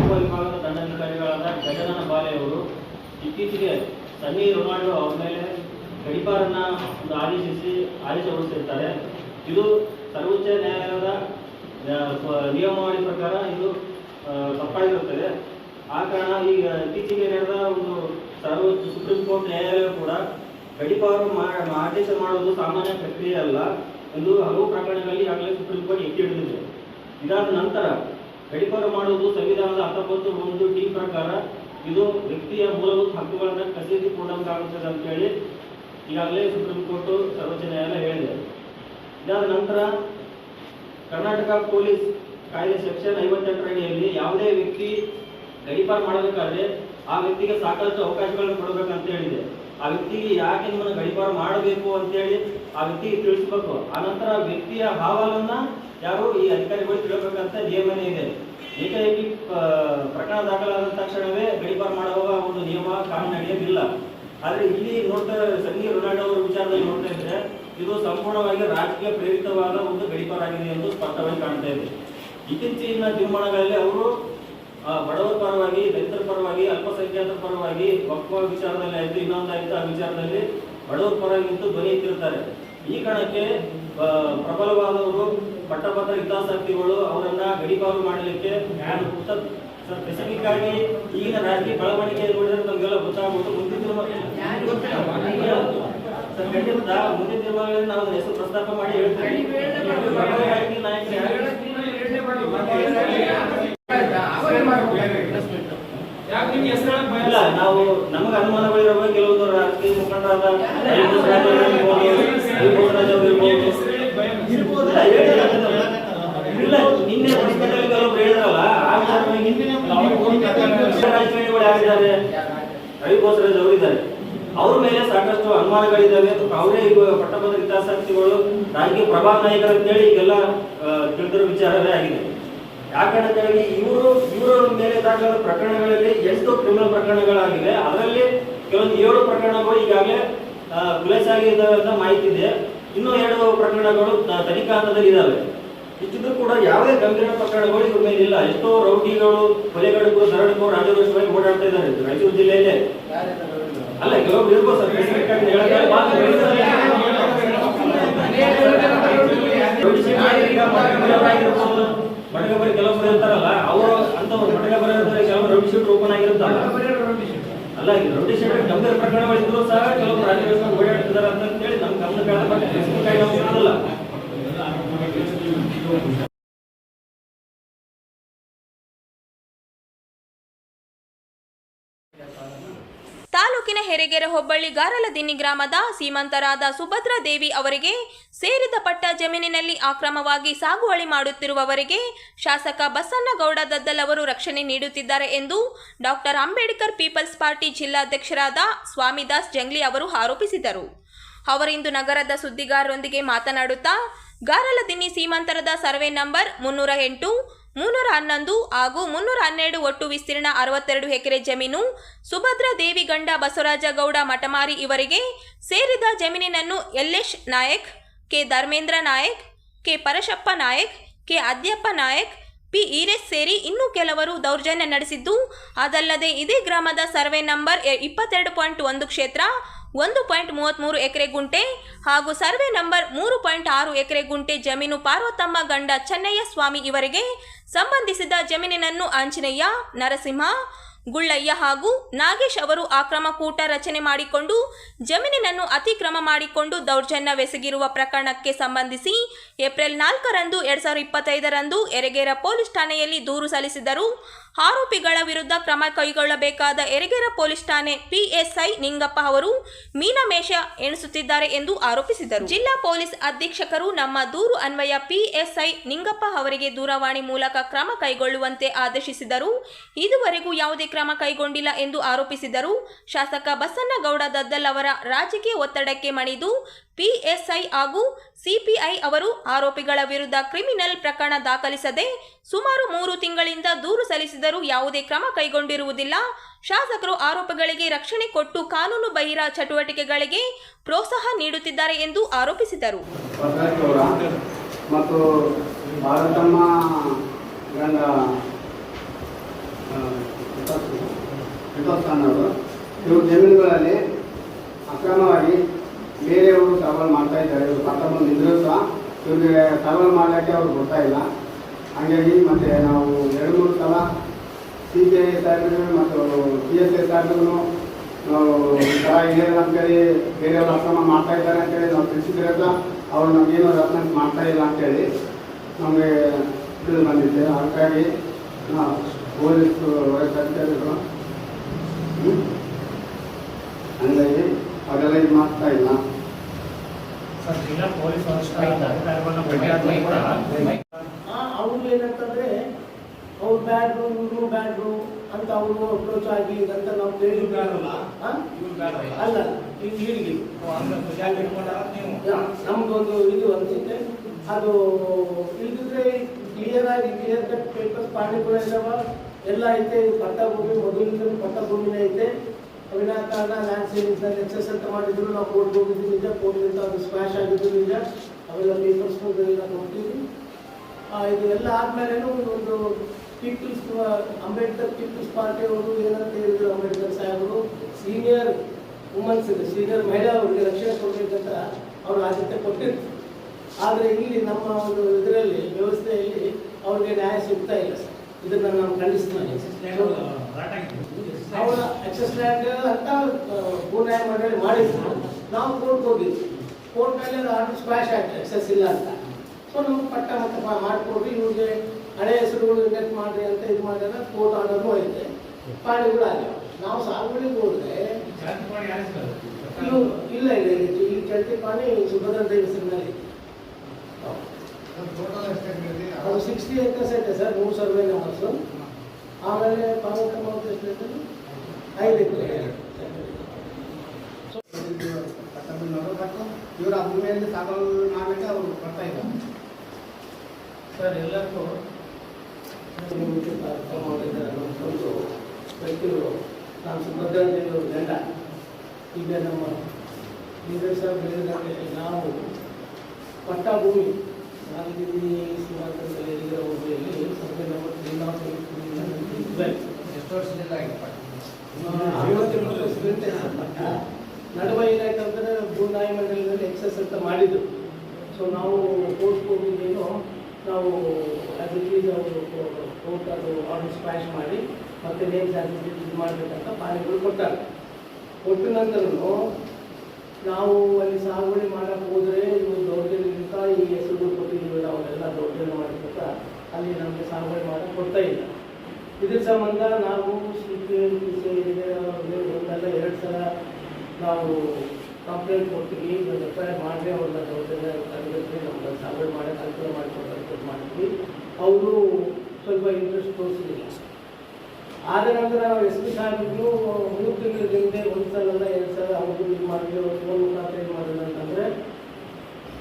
ಉಪವಿಭಾಗದ ದಂಡಾಧಿಕಾರಿಗಳಾದ ಗಜನನ ಬಾಳೆ ಅವರು ಇತ್ತೀಚೆಗೆ ಸನ್ನಿ ರೊನಾಲ್ಡೋ ಅವರ ಮೇಲೆ ಗಡಿಪಾರನ್ನ ಒಂದು ಆದೇಶಿಸಿ ಆದೇಶ ಹೊರಡಿಸಿರ್ತಾರೆ ಇದು ಸರ್ವೋಚ್ಚ ನ್ಯಾಯಾಲಯದ ನಿಯಮಾವಳಿ ಪ್ರಕಾರ ಇದು ತಪ್ಪಾಗಿರುತ್ತದೆ. ಆ ಕಾರಣ ಈಗ ಇತ್ತೀಚೆಗೆ ನಡೆದ ಒಂದು ಸರ್ವೋಚ್ಚ ಸುಪ್ರೀಂ ಕೋರ್ಟ್ ನ್ಯಾಯಾಲಯ ಕೂಡ ಗಡಿಪಾರು ಆದೇಶ ಮಾಡುವುದು ಸಾಮಾನ್ಯ ಪ್ರಕ್ರಿಯೆ ಅಲ್ಲ ಎಂದು ಹಲವು ಪ್ರಕರಣಗಳಲ್ಲಿ ಆಗಲೇ ಸುಪ್ರೀಂ ಕೋರ್ಟ್ ಎತ್ತಿ ಹಿಡಿದಿದೆ. ಇದಾದ ನಂತರ ಗಡಿಪಾರು ಮಾಡುವುದು ಸಂವಿಧಾನದ ಹತ್ತೊಂಬತ್ತು ಒಂದು ಟಿ ಪ್ರಕಾರ ಇದು ವ್ಯಕ್ತಿಯ ಮೂಲಭೂತ ಹಕ್ಕುಗಳನ್ನು ಕಸಿದುಕೊಂಡಂತಾಗುತ್ತದೆ ಅಂತೇಳಿ ಈಗಾಗಲೇ ಸುಪ್ರೀಂ ಕೋರ್ಟ್ ಸರ್ವೋಚ್ಚ ನ್ಯಾಯಾಲಯ ಹೇಳಿದೆ. ಇದಾದ ನಂತರ ಕರ್ನಾಟಕ ಪೊಲೀಸ್ ಕಾಯ್ದೆ ಸೆಕ್ಷನ್ ಐವತ್ತೆಂಟರ ಅಡಿಯಲ್ಲಿ ಯಾವುದೇ ವ್ಯಕ್ತಿ ಗಡಿಪಾರು ಮಾಡಬೇಕಾದ್ರೆ ಆ ವ್ಯಕ್ತಿಗೆ ಸಾಕಷ್ಟು ಅವಕಾಶಗಳನ್ನು ಕೊಡಬೇಕಂತ ಹೇಳಿದೆ. ಆ ವ್ಯಕ್ತಿಗೆ ಯಾಕೆ ನಿಮ್ಮನ್ನು ಗಡಿಪಾರು ಮಾಡಬೇಕು ಅಂತೇಳಿ ಆ ವ್ಯಕ್ತಿಗೆ ತಿಳಿಸ್ಬೇಕು. ಆನಂತರ ವ್ಯಕ್ತಿಯ ಹಾವಲನ್ನ ಯಾರು ಈ ಅಧಿಕಾರಿಗಳು ತಿಳಬೇಕಂತ ನಿಯಮನೆ ಇದೆ. ಏಕಾಏಕಿ ಪ್ರಕರಣ ದಾಖಲಾದ ತಕ್ಷಣವೇ ಗಡಿಪಾರು ಮಾಡುವ ಒಂದು ನಿಯಮ, ಕಾನೂನು ನಡೆಯೋದಿಲ್ಲ. ಆದ್ರೆ ಇಲ್ಲಿ ನೋಡ್ತಾ ಸಂಜೀವ್ ರೊನಾಲ್ಡೋ ಅವರ ವಿಚಾರದಲ್ಲಿ ನೋಡ್ತಾ ಇದ್ರೆ ಇದು ಸಂಪೂರ್ಣವಾಗಿ ರಾಜಕೀಯ ಪ್ರೇರಿತವಾದ ಒಂದು ಗಡಿಪಾರಾಗಿದೆ ಎಂದು ಸ್ಪಷ್ಟವಾಗಿ ಕಾಣ್ತಾ ಇದೆ. ಇತ್ತೀಚಿನ ದಿನಮಾನಗಳಲ್ಲಿ ಅವರು ಬಡವರ ಪರವಾಗಿ ರೈತರ ಪರವಾಗಿ ಅಲ್ಪಸಂಖ್ಯಾತರ ಪರವಾಗಿ ವಕ್ಫ ವಿಚಾರದಲ್ಲಿ ಆಯ್ತು ಇನ್ನೊಂದು ಆಯ್ತು ಆ ವಿಚಾರದಲ್ಲಿ ಬಡವರ ಪರವಾಗಿ ನಿಂತು ಧ್ವನಿ ಎತ್ತಿರ್ತಾರೆ ಈ ಕಾರಣಕ್ಕೆ ಪ್ರಬಲವಾದವರು ಪಟ್ಟಭದ್ರ ಹಿತಾಸಕ್ತಿಗಳು ಅವರನ್ನ ಗಡಿಪಾರು ಮಾಡಲಿಕ್ಕೆ ಸ್ಪೆಸಿಫಿಕ್ ಆಗಿ ಈಗಿನ ರಾಜಕೀಯ ಬೆಳವಣಿಗೆ ನೋಡಿದ್ರೆ ನಮಗೆಲ್ಲ ಗೊತ್ತಾಗ್ಬೋದು ಮುಂದಿನ ದಿನ ಸರ್, ಖಂಡಿತ ಮುಂದಿನ ದಿನಗಳಲ್ಲಿ ನಾವು ಹೆಸರು ಪ್ರಸ್ತಾಪ ಮಾಡಿ ಹೇಳ್ತೀವಿ. ನಾವು ನಮಗೆ ಅನುಮಾನಗಳಿರುವ ಕೆಲವೊಂದು ರಾಜಕೀಯ ಮುಖಂಡರಾದ. ಇಲ್ಲ, ನಿನ್ನೆ ಹೊಸಪೇಟೆಯಲ್ಲಿ ಕೆಲವರು ಹೇಳಿದ್ರಲ್ಲ ರಾಜಕಾರಣಿಗಳು ಯಾರಿದ್ದಾರೆ? ರವಿ ಬೋಸರಾಜ್ ಅವರಿದ್ದಾರೆ. ಅವ್ರ ಮೇಲೆ ಸಾಕಷ್ಟು ಅನುಮಾನಗಳಿದ್ದಾವೆ. ಅವರೇ ಈಗ ಪಟ್ಟಭದ್ರ ಹಿತಾಸಕ್ತಿಗಳು ರಾಜಕೀಯ ಪ್ರಭಾವ ನಾಯಕರು ಅಂತೇಳಿ ಈಗೆಲ್ಲ ತಿಳಿದಿರೋ ವಿಚಾರವೇ ಆಗಿದೆ. ಯಾಕಂತೇಳಿ ಇವರು ಇವರ ಮೇಲೆ ದಾಖಲಾದ ಪ್ರಕರಣಗಳಲ್ಲಿ ಎಷ್ಟು ಕ್ರಿಮಿನಲ್ ಪ್ರಕರಣಗಳಾಗಿದೆ ಅದರಲ್ಲಿ ಕೆಲವೊಂದು ಏಳು ಪ್ರಕರಣಗಳು ಈಗಾಗಲೇ ಪೊಲೀಸ್ ಆಗಿದ್ದಾವೆ ಮಾಹಿತಿ ಇದೆ. ಇನ್ನೂ ಎರಡು ಪ್ರಕರಣಗಳು ತನಿಖಾ ಹಂತದಲ್ಲಿ ಇದಾವೆ. ಇಷ್ಟಿದ್ರು ಕೂಡ ಯಾವುದೇ ಗಂಭೀರ ಪ್ರಕರಣಗಳು ಇವ್ರ ಮೇಲೆ ಇಲ್ಲ ಎಷ್ಟೋ ರೌಡಿಗಳು ಕೊಲೆಗಡುಕು ದರಡುಕು ರಾಜರೋಷವಾಗಿ ಓಡಾಡ್ತಾ ಇದ್ದಾರೆ. ರಾಯಚೂರು ಜಿಲ್ಲೆಯಲ್ಲೇ. ಅಲ್ಲ ಕೆಲವೊಬ್ರು ಇರ್ಬೋದು ಸರ್ specific ಕೆಲವರು ಇರ್ತಾರಲ್ಲ ಅವರು ಅಂತವ್ರು ಮಠಗಬ್ಬರ ಇರ್ತಾರೆ ಕೆಲವರು ರೌಡಿ ಶೀಟ್ ಓಪನ್ ಆಗಿರುತ್ತಲ್ಲ ಅಲ್ಲ ಈ ರೌಡಿ ಶೀಟ್ ಗಂಭೀರ ಪ್ರಕರಣಗಳಿದ್ರು ಸಹ ಕೆಲವೊಬ್ರು ರಾಜಕೀಯ ಓಡಾಡ್ತಿದ್ದಾರೆ ಅಂತ ಹೇಳಿ ನಮ್ಮ specific ನಾವು ಇರೋದಿಲ್ಲ ತಾಲೂಕಿನ ಹೆರೆಗೆರೆ ಹೋಬಳಿ ಗಾರಲದಿನ್ನಿ ಗ್ರಾಮದ ಸೀಮಂತರಾದ ಸುಭದ್ರಾ ದೇವಿ ಅವರಿಗೆ ಸೇರಿದ ಪಟ್ಟ ಜಮೀನಿನಲ್ಲಿ ಅಕ್ರಮವಾಗಿ ಸಾಗುವಳಿ ಮಾಡುತ್ತಿರುವವರಿಗೆ ಶಾಸಕ ಬಸನ್ನಗೌಡ ದದ್ದಲ್ ಅವರು ರಕ್ಷಣೆ ನೀಡುತ್ತಿದ್ದಾರೆ ಎಂದು ಡಾಕ್ಟರ್ ಅಂಬೇಡ್ಕರ್ ಪೀಪಲ್ಸ್ ಪಾರ್ಟಿ ಜಿಲ್ಲಾಧ್ಯಕ್ಷರಾದ ಸ್ವಾಮಿದಾಸ್ ಜಂಗ್ಲಿ ಅವರು ಆರೋಪಿಸಿದರು. ಅವರಿಂದು ನಗರದ ಸುದ್ದಿಗಾರರೊಂದಿಗೆ ಮಾತನಾಡುತ್ತಾ, ಗಾರಲದಿನ್ನಿ ಸೀಮಾಂತರದ ಸರ್ವೆ ನಂಬರ್ ಮುನ್ನೂರ ಎಂಟು ಮುನ್ನೂರ ಹನ್ನೊಂದು ಹಾಗೂ ಮುನ್ನೂರ ಹನ್ನೆರಡು ಒಟ್ಟು ವಿಸ್ತೀರ್ಣ ಅರವತ್ತೆರಡು ಎಕರೆ ಜಮೀನು ಸುಭದ್ರ ದೇವಿ ಗಂಡ ಬಸವರಾಜ ಗೌಡ ಮಠಮಾರಿ ಇವರಿಗೆ ಸೇರಿದ ಜಮೀನಿನನ್ನು Yallesh Nayak, K Dharmendra Nayak, K Parashappa Nayak, K Adyappa Nayak, P Eresh ಸೇರಿ ಇನ್ನೂ ಕೆಲವರು ದೌರ್ಜನ್ಯ ನಡೆಸಿದ್ದು, ಅದಲ್ಲದೆ ಇದೇ ಗ್ರಾಮದ ಸರ್ವೆ ನಂಬರ್ ಇಪ್ಪತ್ತೆರಡು ಪಾಯಿಂಟ್ ಒಂದು ಕ್ಷೇತ್ರ ಒಂದು ಪಾಯಿಂಟ್ ಮೂವತ್ತ್ಮೂರು ಎಕರೆ ಗುಂಟೆ ಹಾಗೂ ಸರ್ವೆ ನಂಬರ್ ಮೂರು ಪಾಯಿಂಟ್ ಆರು ಎಕರೆ ಗುಂಟೆ ಜಮೀನು ಪಾರ್ವತಮ್ಮ ಗಂಡ ಚೆನ್ನಯ್ಯ ಸ್ವಾಮಿ ಇವರಿಗೆ ಸಂಬಂಧಿಸಿದ ಜಮೀನಿನನ್ನು ಆಂಜನೇಯ, ನರಸಿಂಹ, ಗುಳ್ಳಯ್ಯ ಹಾಗೂ ನಾಗೇಶ್ ಅವರು ಆಕ್ರಮ ಕೂಟ ರಚನೆ ಮಾಡಿಕೊಂಡು ಜಮೀನಿನನ್ನು ಅತಿಕ್ರಮ ಮಾಡಿಕೊಂಡು ದೌರ್ಜನ್ಯವೆಸಗಿರುವ ಪ್ರಕರಣಕ್ಕೆ ಸಂಬಂಧಿಸಿ ಏಪ್ರಿಲ್ ನಾಲ್ಕರಂದು ಎರಡ್ ಸಾವಿರದ ಇಪ್ಪತ್ತೈದರಂದು ಎರೆಗೇರ ಪೊಲೀಸ್ ಠಾಣೆಯಲ್ಲಿ ದೂರು ಸಲ್ಲಿಸಿದರು ಆರೋಪಿಗಳ ವಿರುದ್ಧ ಕ್ರಮ ಕೈಗೊಳ್ಳಬೇಕಾದ ಯರಗೇರ ಪೊಲೀಸ್ ಠಾಣೆ ಪಿಎಸ್ಐ ನಿಂಗಪ್ಪ ಅವರು ಮೀನಮೇಷ ಎಣಿಸುತ್ತಿದ್ದಾರೆ ಎಂದು ಆರೋಪಿಸಿದರು. ಜಿಲ್ಲಾ ಪೊಲೀಸ್ ಅಧೀಕ್ಷಕರು ನಮ್ಮ ದೂರು ಅನ್ವಯ ಪಿಎಸ್ಐ ನಿಂಗಪ್ಪ ಅವರಿಗೆ ದೂರವಾಣಿ ಮೂಲಕ ಕ್ರಮ ಕೈಗೊಳ್ಳುವಂತೆ ಆದೇಶಿಸಿದರು. ಇದುವರೆಗೂ ಯಾವುದೇ ಕ್ರಮ ಕೈಗೊಂಡಿಲ್ಲ ಎಂದು ಆರೋಪಿಸಿದರು. ಶಾಸಕ ಬಸನ್ನಗೌಡ ದದ್ದಲ್ ಅವರ ರಾಜಕೀಯ ಒತ್ತಡಕ್ಕೆ ಮಣಿದು ಪಿಎಸ್ಐ ಹಾಗೂ ಸಿಪಿಐ ಅವರು ಆರೋಪಿಗಳ ವಿರುದ್ಧ ಕ್ರಿಮಿನಲ್ ಪ್ರಕರಣ ದಾಖಲಿಸದೆ ಸುಮಾರು ಮೂರು ತಿಂಗಳಿಂದ ದೂರು ಸಲ್ಲಿಸಿದರೂ ಯಾವುದೇ ಕ್ರಮ ಕೈಗೊಂಡಿರುವುದಿಲ್ಲ. ಶಾಸಕರು ಆರೋಪಿಗಳಿಗೆ ರಕ್ಷಣೆ ಕೊಟ್ಟು ಕಾನೂನು ಬಹಿರ ಚಟುವಟಿಕೆಗಳಿಗೆ ಪ್ರೋತ್ಸಾಹ ನೀಡುತ್ತಿದ್ದಾರೆ ಎಂದು ಆರೋಪಿಸಿದರು. ಮತ್ತು ಭಾರತಮ್ಮ ಜಮೀನುಗಳಲ್ಲಿ ಅಕ್ರಮವಾಗಿ ಬೇರೆಯವರು ಟ್ರಾವೆಲ್ ಮಾಡ್ತಾ ಇದ್ದಾರೆ. ಇವರು ಇದ್ರೂ ಸಹ. ಇವರಿಗೆ ಟ್ರಾವೆಲ್ ಮಾಡೋಕ್ಕೆ ಅವ್ರು ಗೊತ್ತಾ ಇಲ್ಲ. ಹಾಗಾಗಿ ಮತ್ತೆ ನಾವು ಎರಡು ಮೂರು ಸಲ ಸಿ ಪಿ ಐ ಸಾರ್ಗೂ ಮತ್ತು ಪಿ ಎಸ್ ಐ ಸಾರ್ಗೂ ನಾವು ಈ ಥರ ಅಂತೇಳಿ ಬೇರೆಯವರು ಅಕ್ರಮ ಮಾಡ್ತಾ ಇದ್ದಾರೆ ಅಂತೇಳಿ ನಾವು ತಿಳಿಸಿದ್ರೆ ಸಹ ಅವ್ರು ನಮಗೇನು ರೆಫರೆನ್ಸ್ ಮಾಡ್ತಾ ಇಲ್ಲ ಅಂತೇಳಿ ನಮಗೆ ತಿಳಿದು ಬಂದಿದೆ. ಹಾಗಾಗಿ ನಾವು ಪೊಲೀಸ್ ಹೇಳಿದ್ರು ಹಂಗಾಗಿ ಅದೆಲ್ಲ ಇದು ಮಾಡ್ತಾ ಇಲ್ಲ. ಅವ್ರು ಏನಂತಂದ್ರೆ ಅವ್ರು ಬ್ಯಾಡ್ರು ಇವ್ರು ಬ್ಯಾಡ್ರು ಅಂತ ಅವರು ಅಪ್ರೋಚ್ ಆಗಿ ಅಂತ ನಾವು ಕೇಳಿದ್ವಿ. ಆ? ಅಲ್ಲ ಈಗ ಹೀಗೆ ನಮ್ದೊಂದು ಇದು ಅನ್ಸುತ್ತೆ. ಅದು ಇಲ್ದಿದ್ರೆ ಕ್ಲಿಯರ್ ಆಗಿ ಕ್ಲಿಯರ್ ಕಟ್ ಪೇಪರ್ಸ್ ಪಾಣಿಗಳು ಇದಾವ ಎಲ್ಲ ಐತೆ ಇದು ಪಟ್ಟ ಭೂಮಿ ಮೊದಲಿಂದ ಪಟ್ಟ ಭೂಮಿನೇ ಐತೆ ವಿನಾಕಾರಣ ಲ್ಯಾಂಡ್ ಸೇವಿಂಗ್ಸ್ ಎಕ್ಸಸ್ ಅಂತ ಮಾಡಿದ್ರು, ನಾವು ಕೋರ್ಟ್ ಹೋಗಿದ್ದು ನಿಜ? ಕೋರ್ಟ್ನಿಂದ ಅದು ಸ್ಮ್ಯಾಶ್ ಆಗಿದ್ದು ನಿಜ? ಅವೆಲ್ಲ ಪೇಪರ್ಸ್ ನೋಡ್ತೀವಿ ಇದೆಲ್ಲ ಆದ್ಮೇಲೆ ಒಂದು ಪೀಪಲ್ಸ್ ಅಂಬೇಡ್ಕರ್ ಪೀಪಲ್ಸ್ ಪಾರ್ಟಿ ಅವರು ಏನಂತ ಹೇಳಿದ್ರು ಅಂಬೇಡ್ಕರ್ ಸಾಹೇಬರು? ಸೀನಿಯರ್ ವುಮನ್ಸ್ ಇದೆ ಸೀನಿಯರ್ ಮಹಿಳಾ ಅವರಿಗೆ ರಕ್ಷಣೆ ಕೊಡಬೇಕಂತ ಅವರು ಆದ್ಯತೆ ಕೊಟ್ಟಿದ್ರು. ಆದರೆ ಇಲ್ಲಿ ನಮ್ಮ ಒಂದು ಇದರಲ್ಲಿ, ವ್ಯವಸ್ಥೆಯಲ್ಲಿ ಅವ್ರಿಗೆ ನ್ಯಾಯ ಸಿಗ್ತಾ ಇಲ್ಲ ಸರ್. ಇದನ್ನ ನಾವು ಖಂಡಿಸ್ತೀವಿ ಅವರ ಎಕ್ಸಸ್ ಲ್ಯಾಂಡ್ ಅಂತ ಪೂರ್ಣ ಮಂಡಳಿ ಮಾಡಿದ್ರು. ನಾವು ಕೋರ್ಟ್ ಹೋಗಿದ್ವಿ. ಕೋರ್ಟ್ನಲ್ಲಿ ಅದು ಆರ್ಡರ್ ಸ್ಕ್ವಾಶ್ ಆಯ್ತು ಎಕ್ಸಸ್ ಇಲ್ಲ ಅಂತ. ಸೊ ನಾವು ಪಟ್ಟ ಮತ್ತೆ ಮಾ- ಮಾಡ್ಕೊಡ್ರಿ, ಇವ್ರಿಗೆ ಹಳೆ ಹೆಸರುಗಳು ಇಂಡೆಕ್ಟ್ ಮಾಡಿರಿ ಅಂತ ಇದು ಮಾಡಿದ್ರೆ ಕೋರ್ಟ್ ಆರ್ಡರ್ ಐತೆ ಪಾಣಿಗಳು ಆಗ್ಯಾವ ನಾವು ಸಾಲುಗಳಿಗೆ ಹೋದ್ರೆ ಇಲ್ಲ ಇಲ್ಲ, ಇಲ್ಲಿ ಚಲ್ತಿ ಪಾಣಿ ಸುಭದ್ರ ಹೆಸರಿನಲ್ಲಿ. ಅದು ಸಿಕ್ಸ್ಟಿ ಎಕರ್ಸ್ ಐತೆ ಸರ್, ಮೂರು ಸರ್ವೆ ನಂಬರ್ಸು ಆಮೇಲೆ ಅಂತ ಎಷ್ಟು ಐತೆ ಐದು ಎಕರೆ ಇವರು ಮೇಲೆ ಸವಾಲು ಮಾಡಲಿಕ್ಕೆ ಅವರು ಬರ್ತಾ ಇದ್ದಾರೆ ಸರ್ ಎಲ್ಲರಿಗೂ ಒಂದು ವ್ಯಕ್ತಿಗಳು ನಾನು ಸುಭದ್ರಾಂಜಲಿಯವರು ಗಂಡ ಈಗ ನಮ್ಮ ಲೀಡರ್ ಸಾಹೇಬ್ ಹೇಳಿದಂತೆ ನಾವು ಪಟ್ಟ ಭೂಮಿ ನಾಲ್ಕಿಲ್ಲಿ ಸುಮಾರು ಎಲ್ಲಿರೋ ಹೋಬಳಿಯಲ್ಲಿ ಸರ್ವೆ ನಂಬರ್ ಎಷ್ಟು ವರ್ಷದಿಂದ ಆಗಿದೆ ನಡುವೆ ಏನಾಯ್ತಂದ್ರೆ ಭೂನಾಯಿ ಮಂಡಲದಲ್ಲಿ ಎಕ್ಸಸ್ ಅಂತ ಮಾಡಿದ್ರು. ಸೊ ನಾವು ಕೋರ್ಟ್ ಹೋಗಿದ್ದೇನು ನಾವು ಅದಕ್ಕೆ ಅವರು ಕೋರ್ಟ್ ಅದು ಆರ್ಡರ್ ಸ್ಪ್ಯಾಶ್ ಮಾಡಿ ಮತ್ತೆ ನೇಮ್ ಸರ್ಟಿಫಿಕೇಟ್ ಇದು ಮಾಡಬೇಕಂತ ಪಾಣಿಗಳು ಕೊಟ್ಟಾರೆ. ಕೊಟ್ಟ ನಂತರ ನಾವು ಅಲ್ಲಿ ಸಾಗುವಳಿ ಮಾಡಕ್ಕೆ ಹೋದರೆ ಇವು ದೌರ್ಜನ್ಯದಿಂದ ಈ ಹೆಸರುಗಳು ಕೊಟ್ಟಿದ್ದೀವಿ ಅವನ್ನೆಲ್ಲ ದೌರ್ಜನ್ಯ ಮಾಡಿದಂತ ಅಲ್ಲಿ ನಮಗೆ ಸಾಗುವಳಿ ಮಾಡಕ್ಕೆ ಕೊಡ್ತಾ ಇಲ್ಲ. ಇದ್ರ ಸಂಬಂಧ ನಾವು ಪಿ ಸಿ ಒಂದಲ್ಲ ಎರಡು ಸಲ ನಾವು ಕಂಪ್ಲೇಂಟ್ ಕೊಡ್ತೀವಿ ಎಫ್ ಐ ಆರ್ ಮಾಡಿದೆ ಅವ್ರನ್ನ ದೌರ್ಜನ್ಯ ತರಬೇತಿ ನಮ್ಗೆ ಸಾಗುವಳಿ ಮಾಡಕ್ಕೆ ಅನುಕೂಲ ಮಾಡಿಕೊಡ್ಬೇಕು ಮಾಡಿದ್ವಿ. ಅವರು ಸ್ವಲ್ಪ ಇಂಟ್ರೆಸ್ಟ್ ತೋರಿಸಲಿಲ್ಲ ಆದ ನಂತರ ನಾವು ಎಸ್ ಪಿ ಸಾಹೇಬ್ರು ಮೂರು ತಿಂಗಳ ಹಿಂದೆ ಒಂದು ಸಲ ಅಲ್ಲ ಎರಡು ಸಲ ಅವ್ರಿಗೂ ಇದು ಮಾಡಿದ್ರು ಅವ್ರು ಫೋನ್ ಮುಖಾಂತರ ಏನು ಮಾಡಿಲ್ಲ ಅಂತಂದರೆ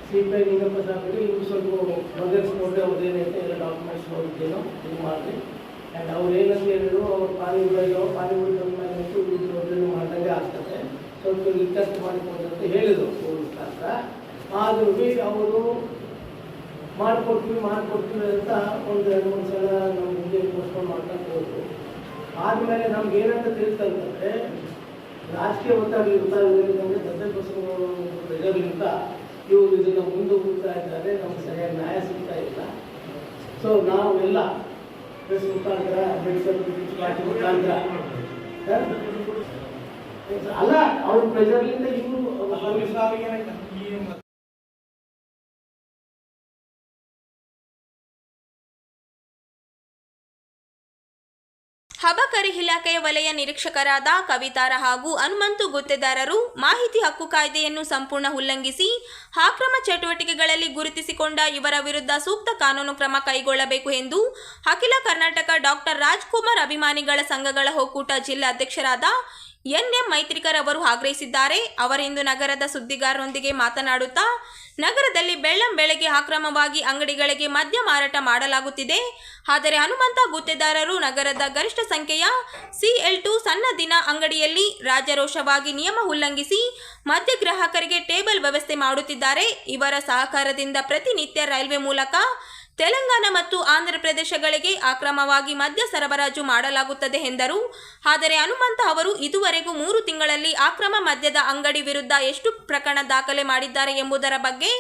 ಸಿ ಪಿ ಐ ನಿಂಗಪ್ಪ ಸಾಹೇಬ್ರಿಗೆ ಇವ್ರು ಸ್ವಲ್ಪ ಬಗೆಹರಿಸ್ಕೊಂಡ್ರೆ ಅವ್ರದ್ದೇನೈತೆ ಎಲ್ಲ ಡಾಕ್ಯುಮೆಂಟ್ಸ್ ನೋಡಿದ್ದೇನೋ, ಇದು ಮಾಡಿ ಆ್ಯಂಡ್ ಅವ್ರು ಏನಂತ ಹೇಳಿದ್ರು, ಅವ್ರು ಪಾನಿ ಉಳಿಯೋ ಪಾನಿ ಮಾಡಿದಂಗೆ ಆಗ್ತದೆ. ಸ್ವಲ್ಪ ರಿಕ್ವೆಸ್ಟ್ ಅಂತ ಹೇಳಿದರು ಫೋನ್ ಮುಖಾಂತರ. ಆದರೂ ಬಿ ಅವರು ಮಾಡಿಕೊಡ್ತೀವಿ ಮಾಡಿಕೊಡ್ತೀವಿ ಅಂತ ಒಂದು ಎರಡು, ಮೂರು ಸಲ ನಮ್ಮ ಮುಂದೆ ಪೋಸ್ಟ್ಪೋನ್ ಮಾಡ್ಕೊಂಡು ಹೋದ್ರು. ಆದಮೇಲೆ ನಮ್ಗೆ ಏನಂತ ತಿಳಿತಂತಂದರೆ ರಾಜಕೀಯ ಒತ್ತಡ ಇರ್ತಾ ಇರೋದ್ರಿಂದ ಬಸವ ಪ್ರಜೆಗಳಿಂದ ಇವರು ಇದನ್ನು ಮುಂದೆ ಹೋಗ್ತಾ ಇದ್ದಾರೆ, ನಮ್ಗೆ ಸರಿಯಾಗಿ ನ್ಯಾಯ ಸಿಗ್ತಾ ಇಲ್ಲ. ಸೊ ನಾವೆಲ್ಲ ಪ್ರೆಸ್ ಮುಖಾಂತರ ಅಂಬೇಡ್ಕರ್ ಪಾರ್ಟಿ ಮುಖಾಂತರ? ಅಲ್ಲ ಅವ್ರ ಪ್ರೆಷರ್ಲಿಂದ ಇವರು ಅಬಕಾರಿ ಇಲಾಖೆಯ ವಲಯ ನಿರೀಕ್ಷಕರಾದ ಕವಿತಾರ ಹಾಗೂ ಹನುಮಂತು ಗುತ್ತೇದಾರರು ಮಾಹಿತಿ ಹಕ್ಕು ಕಾಯ್ದೆಯನ್ನು ಸಂಪೂರ್ಣ ಉಲ್ಲಂಘಿಸಿ ಆಕ್ರಮ ಚಟುವಟಿಕೆಗಳಲ್ಲಿ ಗುರುತಿಸಿಕೊಂಡ ಇವರ ವಿರುದ್ಧ ಸೂಕ್ತ ಕಾನೂನು ಕ್ರಮ ಕೈಗೊಳ್ಳಬೇಕು ಎಂದು ಅಖಿಲ ಕರ್ನಾಟಕ ಡಾಕ್ಟರ್ ರಾಜ್ಕುಮಾರ್ ಅಭಿಮಾನಿಗಳ ಸಂಘಗಳ ಒಕ್ಕೂಟ ಜಿಲ್ಲಾ ಅಧ್ಯಕ್ಷರಾದ ಎನ್ಎಂ ಮೈತ್ರಿಕರ್ ಅವರು ಆಗ್ರಹಿಸಿದ್ದಾರೆ. ಅವರಿಂದು ನಗರದ ಸುದ್ದಿಗಾರರೊಂದಿಗೆ ಮಾತನಾಡುತ್ತಾ, ನಗರದಲ್ಲಿ ಬೆಳ್ಳಂ ಬೆಳಗ್ಗೆ ಅಕ್ರಮವಾಗಿ ಅಂಗಡಿಗಳಿಗೆ ಮದ್ಯ ಮಾರಾಟ ಮಾಡಲಾಗುತ್ತಿದೆ. ಆದರೆ ಹನುಮಂತ ಗುತ್ತೇದಾರರು ನಗರದ ಗರಿಷ್ಠ ಸಂಖ್ಯೆಯ ಸಿಎಲ್ ಟು ಸಣ್ಣ ದಿನ ಅಂಗಡಿಯಲ್ಲಿ ರಾಜರೋಷವಾಗಿ ನಿಯಮ ಉಲ್ಲಂಘಿಸಿ ಮದ್ಯ ಗ್ರಾಹಕರಿಗೆ ಟೇಬಲ್ ವ್ಯವಸ್ಥೆ ಮಾಡುತ್ತಿದ್ದಾರೆ. ಇವರ ಸಹಕಾರದಿಂದ ಪ್ರತಿನಿತ್ಯ ರೈಲ್ವೆ ಮೂಲಕ ತೆಲಂಗಾಣ ಮತ್ತು ಆಂಧ್ರ ಪ್ರದೇಶಗಳಿಗೆ ಅಕ್ರಮವಾಗಿ ಮದ್ಯ ಸರಬರಾಜು ಮಾಡಲಾಗುತ್ತದೆ ಎಂದರು. ಆದರೆ ಹನುಮಂತ ಅವರು ಇದುವರೆಗೂ ಮೂರು ತಿಂಗಳಲ್ಲಿ ಅಕ್ರಮ ಮದ್ಯದ ಅಂಗಡಿ ವಿರುದ್ಧ ಎಷ್ಟು ಪ್ರಕರಣ ದಾಖಲೆ ಮಾಡಿದ್ದಾರೆ ಎಂಬುದರ ಬಗ್ಗೆ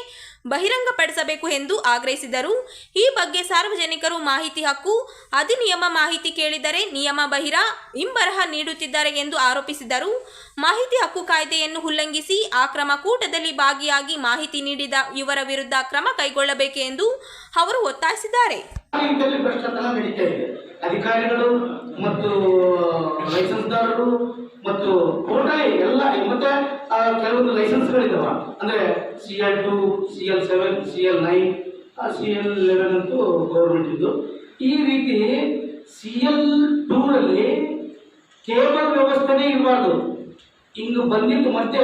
ಬಹಿರಂಗಪಡಿಸಬೇಕು ಎಂದು ಆಗ್ರಹಿಸಿದರು. ಈ ಬಗ್ಗೆ ಸಾರ್ವಜನಿಕರು ಮಾಹಿತಿ ಹಕ್ಕು, ಅಧಿನಿಯಮ ಮಾಹಿತಿ ಕೇಳಿದರೆ ನಿಯಮ ಬಹಿರ, ಹಿಂಬರಹ ನೀಡುತ್ತಿದ್ದಾರೆ ಎಂದು ಆರೋಪಿಸಿದರು. ಮಾಹಿತಿ ಹಕ್ಕು ಕಾಯ್ದೆಯನ್ನು ಉಲ್ಲಂಘಿಸಿ ಆಕ್ರಮ ಕೂಟದಲ್ಲಿ ಭಾಗಿಯಾಗಿ ಮಾಹಿತಿ ನೀಡಿದ ಇವರ ವಿರುದ್ಧ ಕ್ರಮ ಕೈಗೊಳ್ಳಬೇಕೆಂದು ಅವರು ಒತ್ತಾಯಿಸಿದ್ದಾರೆ. ರೀತಿಯಲ್ಲಿ ಭ್ರಷ್ಟಾಚಾರ ನಡೀತಾ ಇದೆ. ಅಧಿಕಾರಿಗಳು ಮತ್ತು ಲೈಸೆನ್ಸ್ದಾರರು ಮತ್ತು ಕೋಟಾ ಎಲ್ಲ, ಮತ್ತೆ ಕೆಲವೊಂದು ಲೈಸೆನ್ಸ್ಗಳಿದಾವ. ಅಂದ್ರೆ C L two C L seven C L nine C L eleven ಅಂತೂ ಗೌರ್ಮೆಂಟ್ ಇದ್ದು. ಈ ರೀತಿ ಸಿ ಎಲ್ ಟೂರಲ್ಲಿ ಕೇಬಲ್ ವ್ಯವಸ್ಥೆನೇ ಇರಬಾರ್ದು. ಹಿಂಗೆ ಬಂದಿದ್ದು ಮತ್ತೆ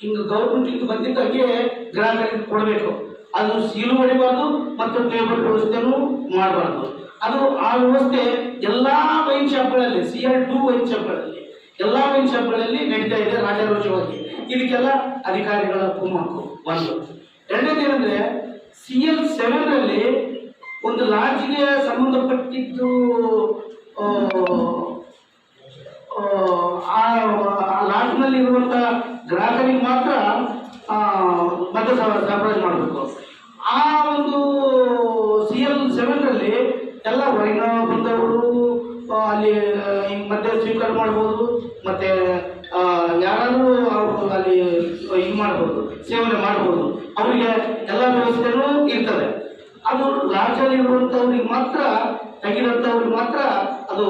ಹಿಂಗೆ ಗೌರ್ಮೆಂಟ್ ಹಿಂಗೆ ಬಂದಿದ್ದು ಹಂಗೆ ಗ್ರಾಹಕರಿಗೆ ಕೊಡಬೇಕು. ಅದು ಸೀಲು ಹೊಡಿಬಾರ್ದು ಮತ್ತು ಟೇಬಲ್ ವ್ಯವಸ್ಥೆನೂ ಮಾಡಬಾರ್ದು. ಅದು ಆ ವ್ಯವಸ್ಥೆ ಎಲ್ಲ ವೈನ್ ಶಾಪ್ಗಳಲ್ಲಿ ಸಿ ಆರ್ ಟು ವೈನ್ ಶಾಪ್ಗಳಲ್ಲಿ ಎಲ್ಲ ವೈನ್ ಶಾಪ್ಗಳಲ್ಲಿ ನಡೀತಾ ಇದೆ ರಾಜಾರೋಷವಾಗಿ. ಇದಕ್ಕೆಲ್ಲ ಅಧಿಕಾರಿಗಳ ಕುಮ್ಮಕ್ಕು ಒಂದು. ಎರಡನೇದೇನಂದ್ರೆ ಸಿ ಎಲ್ ಸೆವೆನ್ರಲ್ಲಿ ಒಂದು ಲಾಡ್ಜ್ಗೆ ಸಂಬಂಧಪಟ್ಟಿದ್ದು ಆ, ಲಾಡ್ಜ್ನಲ್ಲಿ ಇರುವಂತ ಗ್ರಾಹಕರಿಗೆ ಮಾತ್ರ ಆ, ಮದ್ಯ ಸರ- ಸರಬರಾಜು ಮಾಡಬೇಕು. ಆ ಒಂದು ಸಿ ಎಲ್ ಸೆವೆನ್ರಲ್ಲಿ ಎಲ್ಲ ಹೊರಗಿನ ಬಂದವರು ಅಲ್ಲಿ ಮತ್ತೆ ಸ್ವೀಕಾರ ಮಾಡ್ಬೋದು, ಮತ್ತೆ ಯಾರಾದರೂ ಅಲ್ಲಿ ಇದು ಮಾಡ್ಬೋದು, ಸೇವನೆ ಮಾಡ್ಬೋದು, ಅವರಿಗೆ ಎಲ್ಲ ವ್ಯವಸ್ಥೆಗಳು ಇರ್ತದೆ. ಅದು ರಾಜ್ಯದಲ್ಲಿ ಇರುವಂಥವ್ರಿಗೆ ಮಾತ್ರ ತೆಗಿರೋಂಥವ್ರಿಗೆ ಮಾತ್ರ ಅದು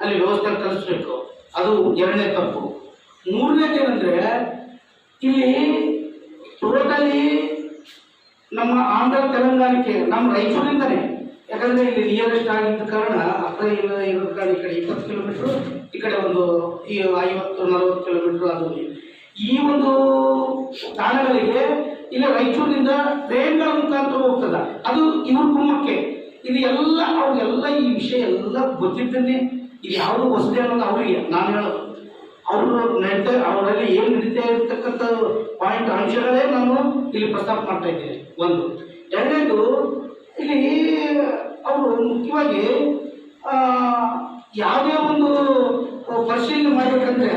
ಅಲ್ಲಿ ವ್ಯವಸ್ಥೆ ಕಲಿಸ್ಬೇಕು. ಅದು ಎರಡನೇ ತಪ್ಪು. ಮೂರನೇದು ಏನಂದ್ರೆ, ಇಲ್ಲಿ ಟೋಟಲಿ ನಮ್ಮ ಆಂಧ್ರ ತೆಲಂಗಾಣಕ್ಕೆ, ನಮ್ಮ ರಾಯಚೂರಿಂದನೇ. ಯಾಕಂದ್ರೆ ಇಲ್ಲಿ ನಿಯರೆಸ್ಟ್ ಆಗಿದ್ದ ಕಾರಣ ಹತ್ರ ಇಲ್ಲ ಇರೋ ಕಾರಣ ಈ ಕಡೆ ಇಪ್ಪತ್ತು ಕಿಲೋಮೀಟ್ರು ಈ ಕಡೆ ಒಂದು, ಈ ಐವತ್ತು, ನಲವತ್ತು ಕಿಲೋಮೀಟ್ರ್ ಅದು ಈ ಒಂದು ತಾಣಗಳಿಗೆ ಇಲ್ಲಿ ರಾಯಚೂರಿನಿಂದ ಟ್ರೈನ್ಗಳ ಮುಖಾಂತರ ಹೋಗ್ತದ. ಅದು ಇವ್ರ ಕುಮ್ಮಕ್ಕೆ ಇದು ಎಲ್ಲ, ಅವ್ರಿಗೆಲ್ಲ ಈ ವಿಷಯ ಎಲ್ಲ ಗೊತ್ತಿದ್ದನ್ನೇ ಇದು ಯಾವುದು ಹೊಸದೇ ಅನ್ನೋದು ಅವರಿಗೆ, ನಾನು ಹೇಳೋದು. ಅವರು ನಡೀತಾ, ಅವರಲ್ಲಿ ಏನು ನಡೀತಾ ಇರ್ತಕ್ಕಂಥ ಪಾಯಿಂಟ್ ಅಂಶಗಳೇ ನಾನು ಇಲ್ಲಿ ಪ್ರಸ್ತಾಪ ಮಾಡ್ತಾ ಇದ್ದೇನೆ. ಒಂದು. ಎರಡನೇದು, ಇಲ್ಲಿ ಅವರು ಮುಖ್ಯವಾಗಿ ಯಾವುದೇ ಒಂದು ಪರಿಶೀಲನೆ ಮಾಡಬೇಕಂದ್ರೆ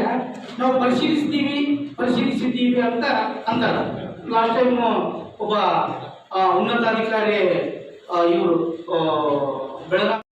ನಾವು ಪರಿಶೀಲಿಸ್ತೀವಿ, ಪರಿಶೀಲಿಸಿದ್ದೀವಿ ಅಂತ ಅಂತಾರೆ. ಲಾಸ್ಟ್ ಟೈಮ್ ಒಬ್ಬ ಉನ್ನತಾಧಿಕಾರಿ ಇವರು ಬೆಳಗಾವಿ